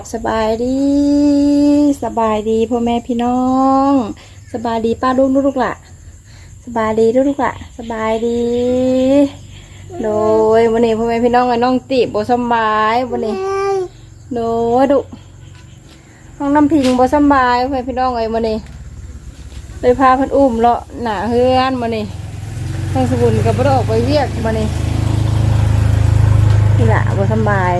บสบายดีสบายดีพ่อแม่พี่น้อง สบายดีป้าลูกลูกล่ะสบายดีลูกลูกล่ะสบายดี โดยวันนี้พ่อแม่พี่น้องกับน้องติบ่สบายวันนี้โดยดุน้องน้ำพิงบสบายพ่อแม่พี่น้องเอ้วันนี้เลยพาพิ่นอุ้มเลาะหนาเฮือนวันนี้ทางสบุนกับบ่ได้ออกไปเรียกวันนี้นี่แหละบสบาย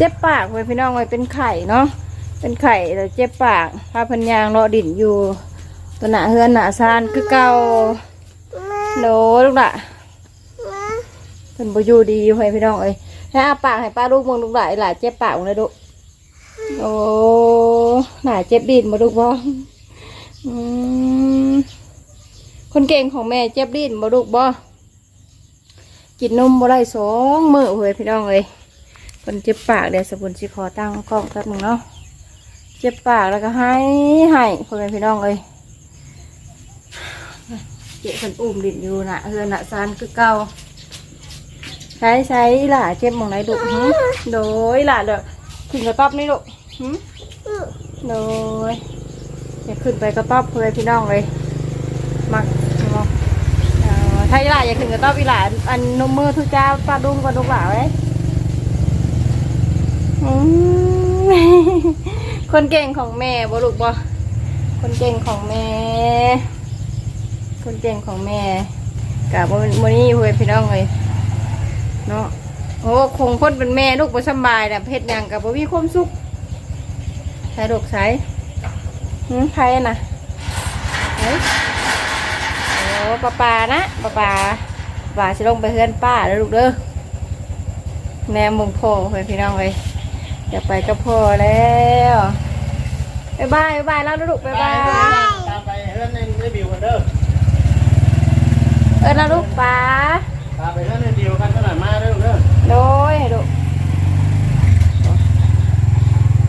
เจ็บปากไว้พี่น้องไว้เป็นไข่เนาะเป็นไข่แล้วเจ็บปากพาพันยางรอดิ่นอยู่ตัวหนาเฮือนหนาซานคือเก่าโดลูกหละเป็นบอยู่ดีไว้พี่น้องเอ้ยให้อาปากให้ป้าลูกมึงลูกหลายหลาเจ็บปากเลยลูกโอ้หนาเจ็บดินมาลูกบ่อืมคนเก่งของแม่เจ็บดินมาลูกบ่กินนมบ่ได้สองมือเว้ยพี่น้องเอ้ย คนเจ็บปากเดี๋ยวสบุนสิขอตั้งกล้องแป๊บหนึงเนาะเจ็บปากแล้วก็ให้ให้พ่อแม่พี่น้องเอ้ยเจ็บคนอุ้มดินอยู่นะเฮือนนะซานคือเก่าใช้ใช้หล่ะเจ็บมองไหนดุหึโดยหล่ะเด้อขึ้นกระต๊อบนี่ดุหึโดยอย่าขึ้นไปกระต๊อบพ่อพี่น้องเลยมักมองถ้าหล่ะอย่าขึ้นกระต๊อบอีหล่ะอันนมมือทุกเจ้าปลาดุ้งกับดุกหล่าไว้ อืมคนเก่งของแม่บ่ลูกบ่คนเก่งของแม่ คนเก่งของแม่กับโมนี่เว้ยพี่น้องเลยเนาะโอ้คงคนเป็นแม่ลูกบ่สบายน่ะเพชรยังกับบ่มีความสุขใช้ลูกใช้หืมใครน่ะเฮ้ยโอ้ป้าปานะป้าปาป้าสิลงไปเฮือนป้าแล้วลูกเด้อแนมมึงพ่อเว้ยพี่น้องเลย จะไปก็พอแล้วบายบายบ๊ายบายแล้วลูกบายบายตามไปเฮือนในในบิวกันเด้อเออนะลูกป้าตามไปเฮือนในบิวกันเท่าไหร่มาเด้อเด้อโดยให้ลูก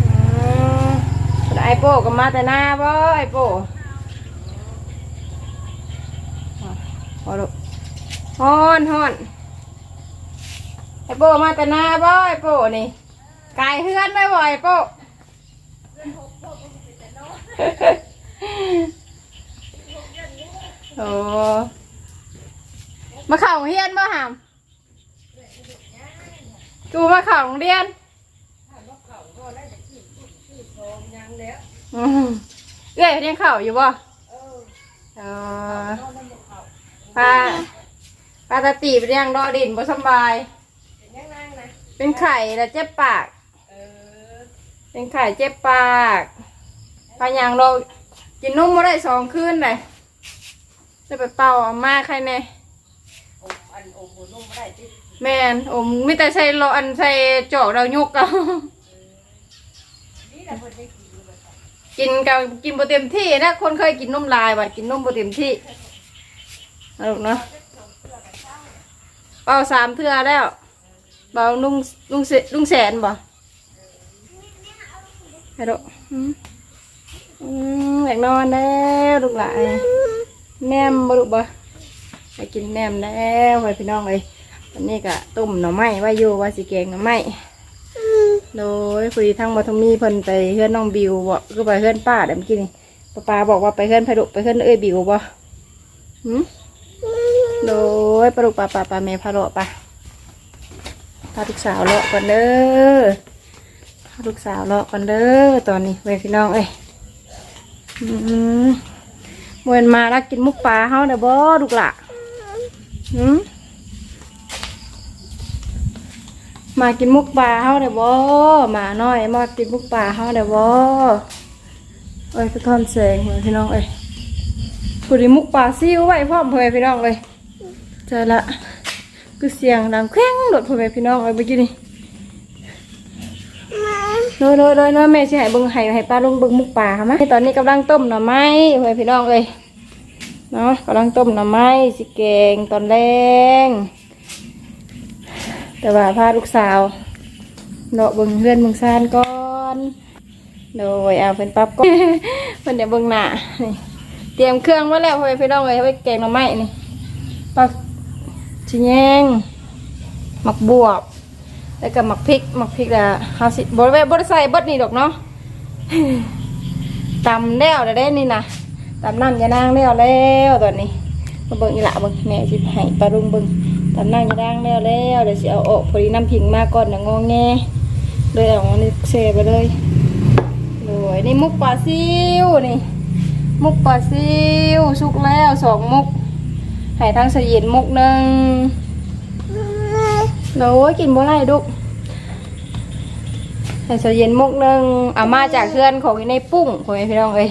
อืมไอโป้ก็มาแต่หน้าบ่ไอโป้พอลูกฮ้อนฮ้อนไอโป้มาแต่หน้าบ่ไอโป้นี่ กายเฮือนได้บ่ไอโป้โอ้มาเข่าโรงเรียนบ่หามจูมาเข่าโรงเรียนอืมเอ้ยเรียนเข่าอยู่บ่เออปลาปลาตาตีไปเรียงรอดินบ่สำบาย เป็นไข่แล้วเจ็บปาก เป็นไข่เจ็บปากพายางเรากินนุ่มมาได้สองคืนเลยจะไปเป่าเอามาใครแน่แม่นอมไม่แต่ใส่รออันใส่จอกเรายกเอากินกับกินโปเต็มที่นะคนเคยกินนมลายว่ะกินนมโปเต็มที่เอาลูกเนาะเป่าสามเทื่อแล้วเป่าลุงลุงเสลุงแสนบ่ ฮัลโหลอืมอืมอยากนอนแล้วลูกหลานแนมบ่ลูกบ่ไปกินแนมแล้วไปพี่น้องเลยวันนี้ก็ต้มหน่อไม้ไว้อยู่ว่าสิแกงหน่อไม้โดยคุยทั้งบัทมีเพิ่นไปเฮือนน้องบิวบ่คือไปเฮือนป้าเดี๋ยวเมื่อกี้นี่ป้าปาบอกว่าไปเฮือนไผดุไปเฮือนเอ้ยบิวบ่หืมโดยปลาลูกปลาปลาปลาเมพาเลาะปะพาลูกสาวเลาะก่อนเด้อ ลูกสาวเลาะกันเด้อตอนนี้เว้ยพี่น้องเอ้ยอืมมวนมาแล้วกินมุกปลาเฮาเด้อบ่ลูกหละหืมมากินมุกปลาเฮาเด้อบ่มาน้อยมากินมุกปลาเฮาเด้อบ่เอ้ยสะท้อนแสงเว้ยพี่น้องเอ้ยผู้ดีมุกปลาซิวไว้พร้อมเพื่อนพี่น้องเลยเจอละคือเสียงดังแข้งโดดเพื่อนพี่น้องเอ้ยเมื่อกี้นี่ โดยโดยโดยเนาะแม่สิให้เบิ่งให้ให้ป้าลุงเบิ่งมุกป่าค่ะมะตอนนี้กำลังต้มหน่อไม้เพื่อนพี่น้องเอ้ยเนาะกำลังต้มหน่อไม้สิแกงตอนแรงแต่ว่าพาลูกสาวเนาะเบิ่งเพื่อนเบิ่งซานก่อนโดยเอาเป็นปั๊บก่อนเพิ่นเดี๋ยวเบิ่งหน้านี่เตรียมเครื่องไว้แล้วเพื่อนพี่น้องเอ้ยเอาไว้แกงหน่อไม้นี่ปักชิแยงหมักบวบ แล้วก็หมักพริกหมักพริกละเฮาสิบ่ได้บ่ได้ใส่เบิดนี่ดอกเนาะตำแล้วได้นี่นะตำน้ำยานางแล้วแล้วตอนนี้มาเบิ่งอีหละเบิ่งแม่สิให้ปลาลุงเบิ่งตำน้ำยานางแล้วแล้วเดี๋ยวสิเอาออกพอดีน้ำพิงมาก่อนเดี๋ยวงอแงเลยเอาอันนี้เซไปเลยโดยนี่มุกปลาซิวนี่ มุกปลาซิวสุกแล้วสองมุกให้ทั้งเสีย็นมุกหนึ่ง โอ้ยกินบ่ไรดุกให้เสาเย็นมุกหนึงเอามาจากเพื่อนของในปุ้งของไอ้พี่น้องเอ้ย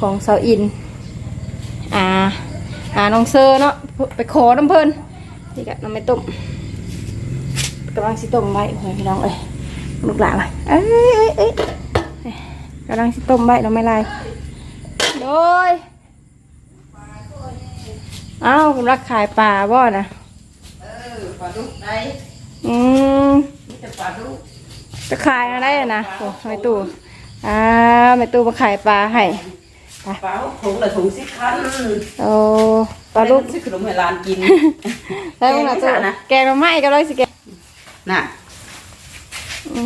ของเสาอิน อ่า อ่าน้องเซอร์เนาะไปขอน้ำเพิ่นนี่กะน้ำไม่ต้มกำลังสิต้มไว้ของพี่น้องเอ้ยลูกหลานเลยเอ้ยเอ้ยกำลังสิต้มไว้เราไม่ไรโดยอ้าวคุณรักขายปลาบ่นะ เออปลาดุกได้อืมมีแต่ปลาดุกจะขายอะไรอะนะโอ้ไม่ตู้อ่าไม่ตู้มาขายปลาให้ปลาถุงละถุงสิคันโอ้ปลาลูกสิขนมให้หลานกินได้ไหมล่ะแกตู้งไม่สะนะแกงมาไหม้ก็เลยสิแกงน่ะอื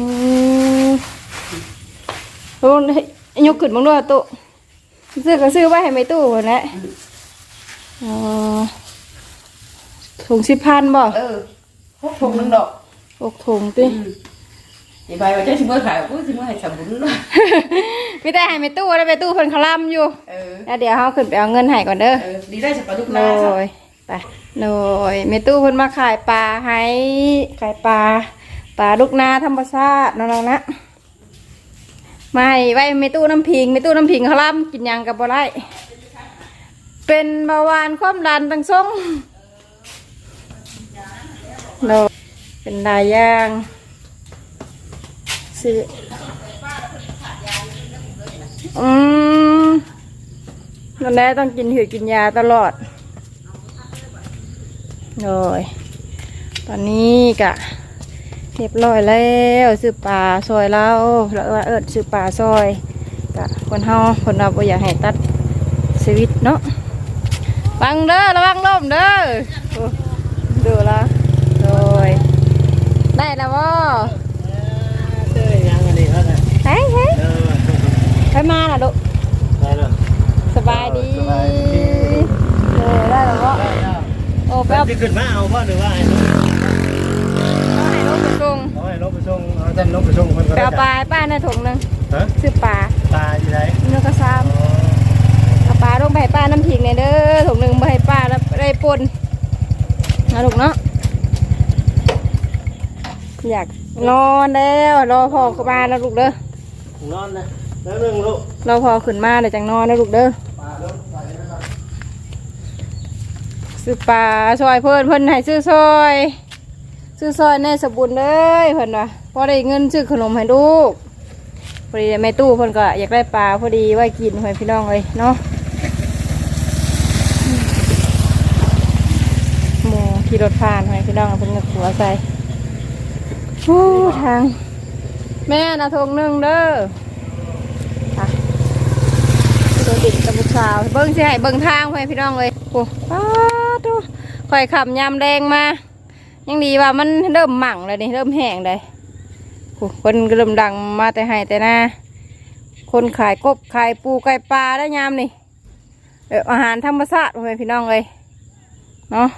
มตู้ให้ยกขึ้นบ้างด้วยตู้ซื้อก็ซื้อไว้ให้ไม่ตู้หมดแหละอ๋อ ถุงสิบพันบ่เออพวกถุงหนึงดอกอกถุงติ ไอ้ใบว่าจะสิมื้อขายกูสิมื้อให้สมบุญด้วยพี่แต่ให้ไม่ตู้ได้ไปตู้เพิ่นเขาล่ำอยู่ เออแล้วเดี๋ยวเขาขึ้นไปเอาเงินให้ก่อนเด้อ เออดีได้สิปลาดุกโดนาซะยไปโดยเมตู้เพิ่นมาขายปลาให้ขายปลาปลาลูกนาธรรมชาติน้องๆนะไม่ไว้เมตู้น้ำพิงเมตู้น้ำพิงเขาล่ำกินหยังกับบ่ได้เป็นเบาหวานความดันตั้งส่ง โดยเป็นหลายอย่างซื้ออืมนั่นแหละต้องกินหืดกินยาตลอดโดยตอนนี้กะเรียบร้อยแล้วซื้อปลาซอยเราแล้วเอิดซื้อปลาซอยกะคนเฮาคนเราบ่อยากให้ตัดชีวิตเนาะฟังเด้อระวังล่มเด้อโอ้ดูละ ได้แล้วบ่เอ้ยยังอันนี้เขาเนี่ยเฮ้ยเฮ้ยเออไปมาล่ะลูกได้แล้วสบายดีเออได้แล้วบ่ได้แล้วโอ้ไปแล้วเอาจะขึ้นมาเอาพ่อหรือว่าไอ้ลูกเอาให้รถไปส่งเอาให้ลบไปส่งเอาท่านลบไปส่งคนก็ไปได้เอาปลาให้ป้าในถุงหนึงฮะซื้อปลาปลาอยู่ไหนเนื้อกระซามเอาปลาลงไปให้ป้าน้ำผิงเนี่ยเด้อถุงหนึ่งไปให้ป้าแล้วได้ปนนะลูกเนาะ อยากนอนแล้วรอพ่อขึ้นมาแล้วลูกเด้อ นอนนะแล้วเรื่องลูกรอพ่อขึ้นมาเดี๋ยวจังนอนแล้วลูกเด้อปลาลูกปลาอยู่นะครับซื้อปลาซอยเพิ่นเพิ่นให้ซื้อซอย ซื้อซอยแน่สมบุญเลยเพิ่นว่าพอได้เงินซื้อขนมให้ลูกพอดีแม่ตู้เพิ่นก็อยากได้ปลาพอดีไว้กินให้พี่น้องเลยเนาะหมูขี่รถผ่านให้พี่น้องเอาเป็นเงือกหัวใส่ โอ้ทาง แม่นะทงหนึ่งเด้อค่ะตัวติดตะบุกสาว เบิ้งสิให้เบิ้งทางให้พี่น้องเลยโอ้ป้าดูคอยขับยามแดงมา ยังดีว่ามันเริ่มหมั่งเลยนี่เริ่มแห้งเลยโอ้คนก็เริ่มดังมาแต่ให้แต่หน้าคนขายกบขายปูขายปลาได้ยามนี่เอออาหารธรรมชาติให้พี่น้องเลยเนาะ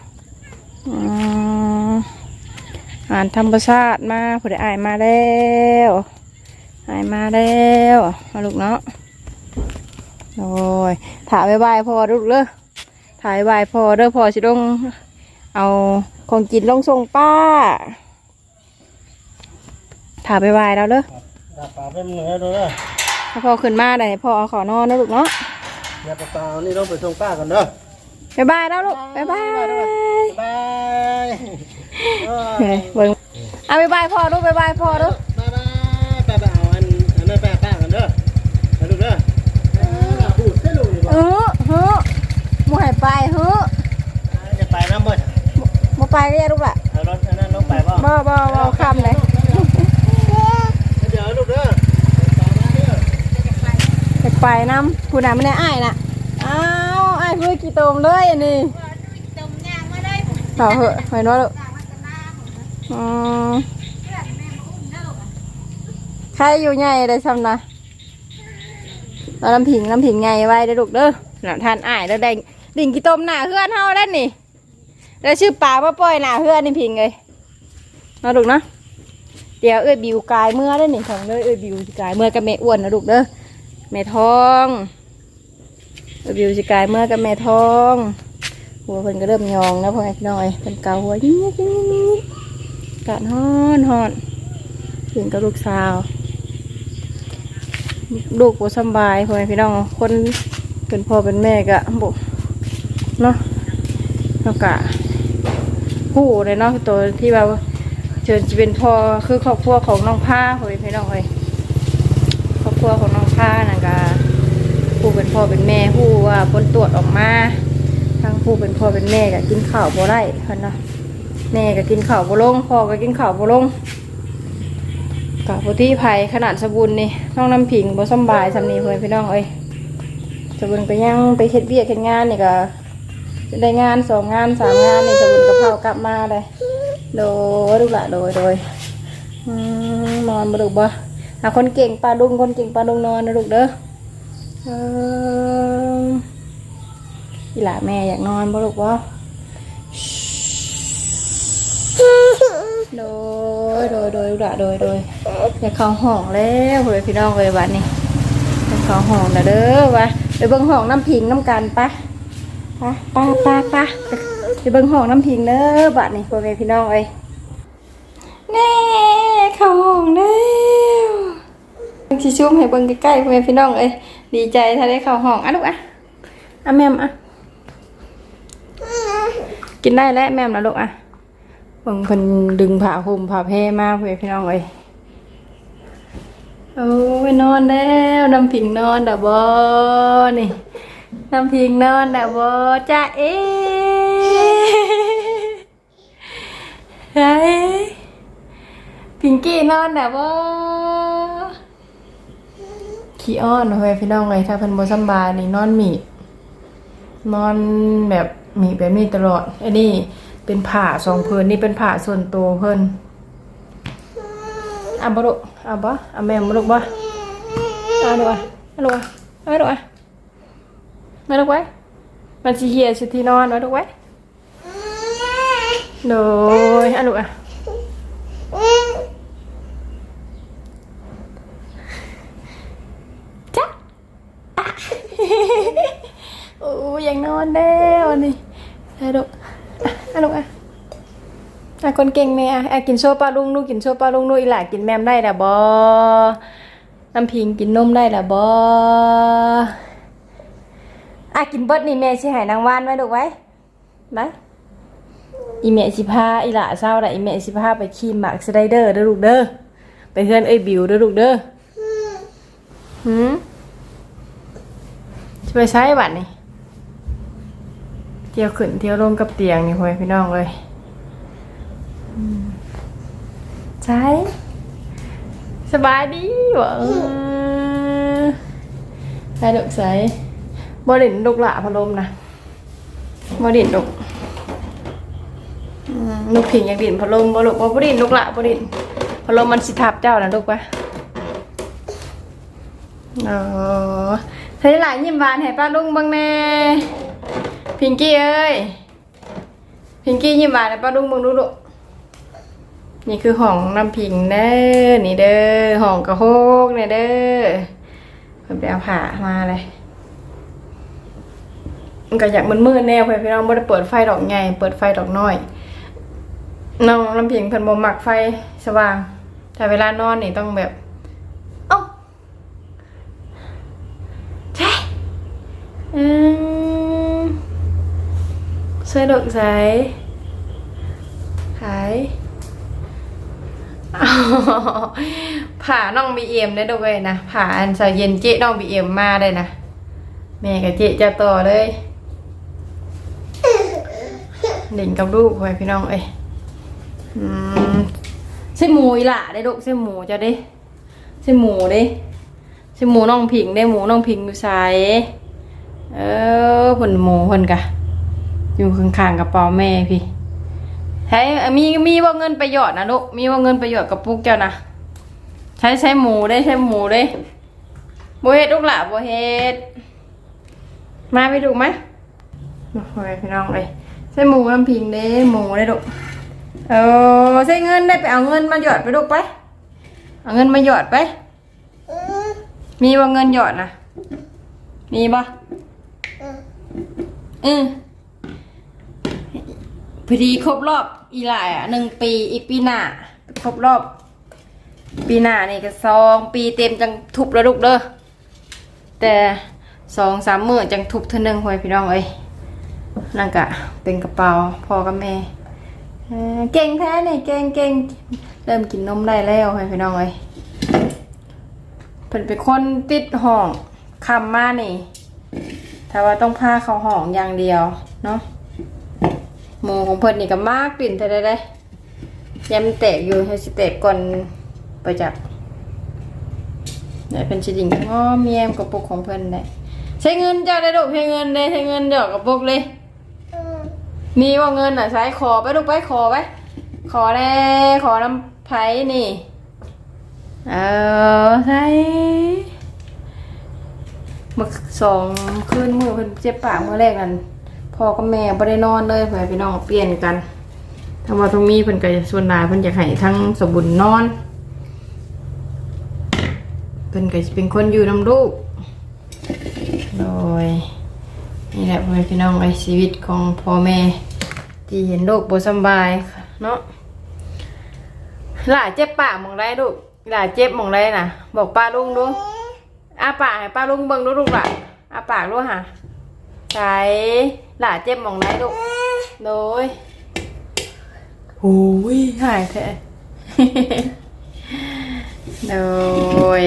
อืมอาหารธรรมชาติมาผู้ใดอายมาแล้วอายมาแล้วมาลูกเนาะโอ้ยถ่ายไว้บายพอลูกเลยถ่ายไว้พอเด้อพอสิลงเอาของกินลงส่งป้าถ่ายไปบายแล้วเด้อปลาปลาเป็นเหนือดูเด้อถ้าพอขึ้นมาได้พอเอาขอนอนนะลูกเนาะเดี๋ยวปลาปลาเอานี่ลงไปส่งป้ากันเด้อบายบายแล้วลูกบายบายบาย เฮ้ยเบิ่งเอาบายบายพ่อลูกบายบายพ่อลูกบายบาป้าป้าเอาอันอันนั้นป้าป้ากันเด้อไปลูกเด้อพูดให้ลูกดีกเอว่าอเฮ้อหมูหายไปเฮ้อจะไปน้ำบ่หมูไปก็ยังลูกละเอารถอันนั้นลงไปบ่บ่บ่บ่คำเลยเดี๋ยวลูกเด้อไปไปน้ำผู้นำไม่ได้อ้ายน่ะอ้าวอ้ายเพื่อกี่ตมเลยอันนี้เอาเหอะไปเนาะลูก อใครอยู่ใหญ่ได้ซ้ำนะเอาน้ำผิงน้ำผิงใหญ่ไว้เด้ลูกเด้อหน่ะทานอ้ายแล้วได้ดิ่งกี่ต้มหน้าเฮือนเฮาแล้นี่แล้วชื่อปลามาปล่อยหน้าเฮือนนี่ผิงเลยเอาลูกนะเดี๋ยวเอ้ยบิวกายเมื่อได้นี่ของเด้อเอ้ยบิวกายเมื่อกับแม่อ้วนนะลูกเด้อแม่ทองเอ้ยบิวกายเมื่อกับแม่ทองหัวเพิ่นก็เริ่มยองแล้วพ่อแม่พี่น้องเอ้ยเพิ่นเกาหัวยิ่งยิ่งยิ่งยิ่ง กาดฮ้อนฮ้อนถึงกับลูกสาว ลูกบ่สบายพ่อแม่พี่น้อง คนเป็นพ่อเป็นแม่ก็บ่เนาะแล้วก็ผู้เลยเนาะตัวที่ว่าเชิญจะเป็นพ่อคือครอบครัวของน้องผ้าพ่อแม่พี่น้องเอ้ยครอบครัวของน้องผ้านั่นก็ผู้เป็นพ่อเป็นแม่ผู้ว่าผลตรวจออกมาทั้งผู้เป็นพ่อเป็นแม่ก็กินข้าวบ่ได้เพิ่นเนาะ แม่ก็กินข้าวบ่ลงพ่อก็กินข้าวบ่ลงกับผู้ที่ภัยขนาดสบุนนี่น้องน้ำผิงบ่สำบายสำนีเพื่อนพี่น้องเอ้ยสบุนไปยังไปเฮ็ดเวียกเฮ็ดงานนี่ก็ได้งานสองงานสามงานนี่สบุนก็เข้ากลับมาเลยโดยลูกหละโดยโดยนอนบ่ลูกบ่หาคนเก่งปลาดุงคนเก่งปลาดุงนอนนะลูกเด้อเอออีหล่าแม่อยากนอนบ่ลูกบ่ โดยโดยโดยด่าโดยโดยอยากเข้าห้องแล้วเลยพี่น้องเลยบัดนี้อยากเข้าห้องแล้วเด้อวะไปเบิ่งห้องน้ำพิงน้ำกันปะปะปะปะปะไปเบิ่งห้องน้ำพิงเด้อบัดนี้พ่อแม่พี่น้องเอ้ยแน่เข้าห้องแล้วชิชุ่มให้เบิ่งใกล้ๆพ่อแม่พี่น้องเอ้ยดีใจถ้าได้เข้าห้องอะลูกอะอะแม่มอะกินได้แล้วแม่มนะลูกอะ เบิ่งเพิ่นดึงผ้าห่มผ้าแพรมาเพื่อพี่น้องเอ้ยโอ้ยนอนแล้วน้ำพิงนอนดะบอนี่น้ำพิงนอนดะบอจ้าเอ๊ไอ้พิงกี้นอนดะบอขี้อ้อนเพื่อพี่น้องเลยถ้าเพิ่นบ่สำบายนี่นอนหมีนอนแบบมีแบบนี้ตลอดอันนี้ เป็นผ่าสองเพิ่นนี่เป็นผ่าส่วนตัวเพิ่นอะบ่ลูกอะบ่อะแม่บ่ลูกบ่อะลูกอะอะลูกอะเอาลูกอะมาลูกไว้มันสิเหี่ยสิที่นอนไว้ลูกไว้โดยอะลูกอะจ๊ะโอ้ยังนอนแล้วนี่ไอ้ลูก อะไอ้ลูกอะอะคนเก่งแม่อะอะกินโชว์ปลาลุงลูกกินโชว์ปลาลุงลูกอีหล่ากินแมมได้ละบอน้ำพิงกินนมได้ละบออะกินเบิดนี่แม่สิใหายนางวานไว้ลูกไว้ไหมอีแม่สิพาอีหล่าเศร้าละอีแม่สิพาไปขี่หมากสไลเดอร์เด้อลูกเด้อไปเฮือนเอ้ยบิวเด้อลูกเด้อหืมจะไปใช้บัตรนี่เที่ยวขึ้นเที่ยวลงกับเตียงนี่พ่อแม่พี่น้องเลยใช่สบายดีวะเออใช่ดอกใส่บดินดกละพัดลมนะบอดินดกอืมลูกผิงอยากดินพัดลมบ่ลูกบ่บดินดกละบอดินพัดลมมันสิทับเจ้านะลูกปะอ๋อใช้หลายยิ้มหวานให้ป้าลุงบ้างแน่ พิงกี้เอ้ย พิงกี้ยิ้มหวานให้ป้าลุงบ้างดูลูนี่คือห้องน้ำพิงเด้อนี่เด้อห้องกระโฮกเนี่ยเด้อเพิ่นไปเอาผ้ามาเลยมันก็อยากมืดๆแน่เพื่อนพี่น้องบ่ได้เปิดไฟดอกใหญ่เปิดไฟดอกน้อยน้องน้ำพิงเพิ่นบ่มักไฟสว่าง แต่เวลานอนนี่ต้องแบบเอ้าใช่อืม ใส่ดอกใสขายอ้าวผ่าน้องบีเอ็มได้ด้วยนะผ่าอันสาเย็นเจ๊น้องบีเอ็มมาได้นะแม่กับเจ๊จะต่อเลยเด่นกับลูกไว้พี่น้องเอ้ยใช่หมูล่ะได้ลูกใช่หมูจะได้ใช่หมูเด้ชื่อหมูน้องพิงได้หมูน้องพิงอยู่ไสเออผนหมูเพิ่นกะ อยู่ข้างๆกระเป๋าแม่พี่ใช้มีมีว่าเงินประโยชน์นะลูกมีว่าเงินประโยชน์กับปุกเจ้านะใช้ใช้หมูได้ใช้หมูได้โบเฮ็ดลูกหล่ะโบเฮ็ดมาไปดูไหมมาคุยพี่น้องเลยใช้หมูน้ำพิงเด้หมูได้ลูกเออใช้เงินได้ไปเอาเงินมาหยอดไปลูกไป เอาเงินมาหยอดไปมีบ่เงินหยอดนะมีบ่อือ พอดีครบรอบอีหลายอะหนึ่งปีอีปีหน้าครบรอบ ปีหน้านี่ก็สองปีเต็มจังทุบแล้วลูกเด้อแต่สองสามมื้อจังทุบเท่านึงหวยพี่น้องเอ้ยนั่นกะเป็นกระเป๋าพ่อกับแม่เก่งแท้เนี่ยเก่งเก่งเริ่มกินนมได้แล้วหวยพี่น้องเอ้ยเพิ่นเป็นคนติดห้องคำมานี่ถ้าว่าต้องพาเขาห้องอย่างเดียวเนาะ หมูของเพิ่นนี่ก็มากกลิ่นแต่ได้ได้ยำแตกอยู่ให้สิแตกก่อนไปจับเนี่ยเป็นชิดิ่งง้อเมียมกับปุกของเพิ่นได้ใช้เงินเจ้าได้ลูกใช้เงินเลยใช้เงินเจ้ากับปุกเลยมีว่าเงินอะใช้ขอไปลูกไปขอไปขอแน่ขอน้ำไผ่นี่เออใช่มื่อสองคืนมือเพิ่นเจ็บปากเมื่อแรกนั่น พ่อกับแม่บ่ได้นอนเลยเพื่อพี่น้องเปลี่ยนกันถ้าว่าตรงนี้เพิ่นก็ส่วนหลายเพิ่นอยากให้ทั้งสมบุญนอนเพิ่นก็เป็นคนอยู่นำลูกโดยนี่แหละเพื่อนพี่น้องไอ้ชีวิตของพ่อแม่ที่เห็นลูกบ่สบายเนาะหลาเจ็บปากมองได้ลูกหลาเจ็บมองได้น่ะ บอกป้าลุงดูอาปากให้ป้าลุงเบิ่งดูลูกล่ะอาปากดูค่ะใส่ หลายเจ็บหมองได้ลูกโดยโอ้ยหายแท้โดย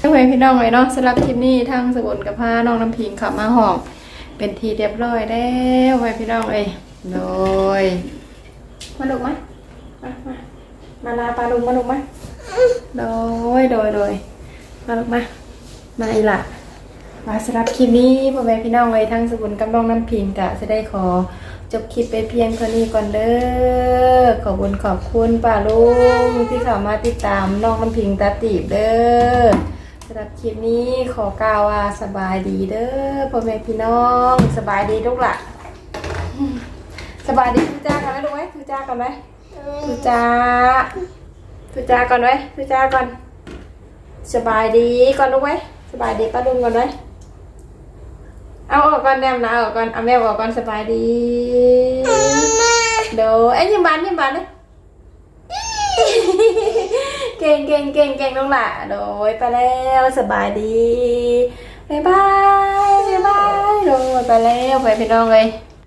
ทั้งเพื่อนพี่น้องเลยเนาะสำหรับคลิปนี้ทางสบุนกับผ้าน้องน้ำพิงขับมาห้อง เป็นทีเรียบร้อยแล้วเพื่อนพี่น้องเลยโดยมาลูกไหมมามามาลาปลาลุงมาลุงมาโดยโดยโดยมาลุงมามาอีหละ มาสำหรับคลิปนี้พ่อแม่พี่น้องไว้ทั้งสกุลกำลองน้ำพิงกะจะได้ขอจบคลิปไปเพียงเท่านี้ก่อนเด้อขอบคุณขอบคุณป้าลุงที่เข้ามาติดตามน้องน้ำพิงตาตีบเด้อสำหรับคลิปนี้ขอกล่าวว่าสบายดีเด้อพ่อแม่พี่น้องสบายดีทุกหละสบายดีทุจ้ากันไหมลูกไหมทุจ้ากันไหมทุจ้าทุจ้าก่อนไว้ทุจ้าก่อนสบายดีก่อนลูกไว้สบายดีป้าลุงก่อนไว้ เอาออกก่อนแนมนะเอาออกก่อนเอาแม่ออกก่อนสบายดีเดี๋ยวไอ้ยยิ้มบานยิ้มบานเลยเก่งเก่งเก่งเก่งน้องหล่ะโดยไปแล้วสบายดีบ๊ายบายบ๊ายบายโดยไปแล้วไปพี่น้องเลย